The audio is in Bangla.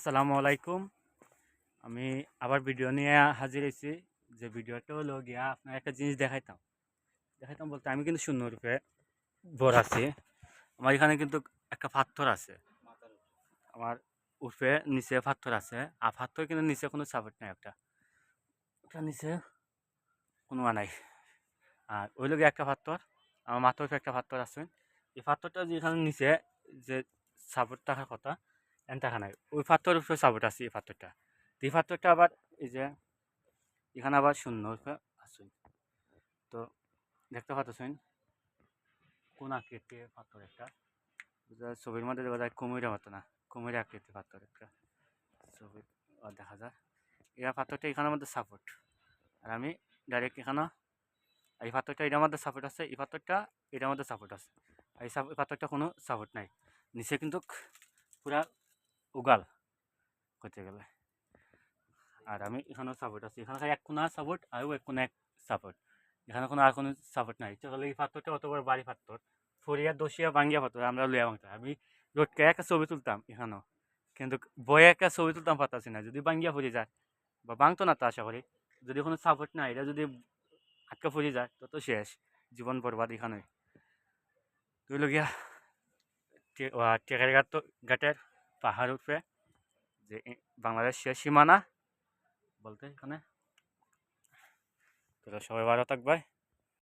আসসালামু আলাইকুম। আমি আবার ভিডিও নিয়ে হাজির হয়েছি। যে ভিডিওটা হলো গিয়া আপনার একটা জিনিস দেখাইতাম। দেখাইতাম বলতে আমি কিন্তু শূন্য রূপে আছি। আমার এখানে কিন্তু একটা পাথর আছে। আমার উর্ফে নিচে পাথর আছে। আর পাথর কিন্তু নিচে কোনো সাপোর্ট নাই একটা। ওটা নিচে কোনো নাই। আর ওই লোক একটা পাথর, আমার মাথার একটা পাথর আছে। এই পাথরটা যেখানে নিচে যে সাপোর্ট থাকার কথা এন টাকা নাই। ওই পাথর উপরে সাপোর্ট আছে এই পাথরটা এই পাথরটা আবার এই যে, এখানে আবার শূন্য আছে। তো দেখতে পাচ্ছেন কোন আকৃতির পাথর একটা? ছবির মধ্যে দেখা যায় কুমিরের মতো না কুমির আকৃতির পাথর একটা ছবি। দেখা যায়। এই পাথরটা এখানের মধ্যে সাপোর্ট। আর আমি ডাইরেক্ট এখানে, এই পাথরটা এটার মধ্যে সাপোর্ট আছে, এই পাথরটা এটার মধ্যে সাপোর্ট আছে। এই পাথরটা কোনো সাপোর্ট নাই। নিচে কিন্তু পুরা উগাল করতে গেলে। আর আমি এখানেও সাপোর্ট আছে। এখানে এক কোনা সাপোর্ট আরও এক কোনা এক সাপোর্ট এখানে কোনো আর কোনো সাপোর্ট নাই। তাহলে এই পাথরটা অত বড় বাড়ি পাথর? ফরিয়া দোষিয়া বাঙ্গিয়া পাথর আমরা লইয়া ভাঙতাম। আমি রোডকে একটা ছবি তুলতাম এখানেও। কিন্তু বয়ে একটা ছবি তুলতাম পাতাছি না। যদি বাঙ্গিয়া ফুরি যায় বা ভাঙতো না তো আশা করি। যদি কোনো সাপোর্ট নাই এটা যদি আটকা ফুরি যায় তো তো শেষ। জীবন বরবাদ এখানে। তুই লগিয়া টেকারি ঘাট ঘাটের পাহাড় উপরে যে বাংলাদেশের সীমানা বলতে এখানে। তো সবাই ভালো থাকবে।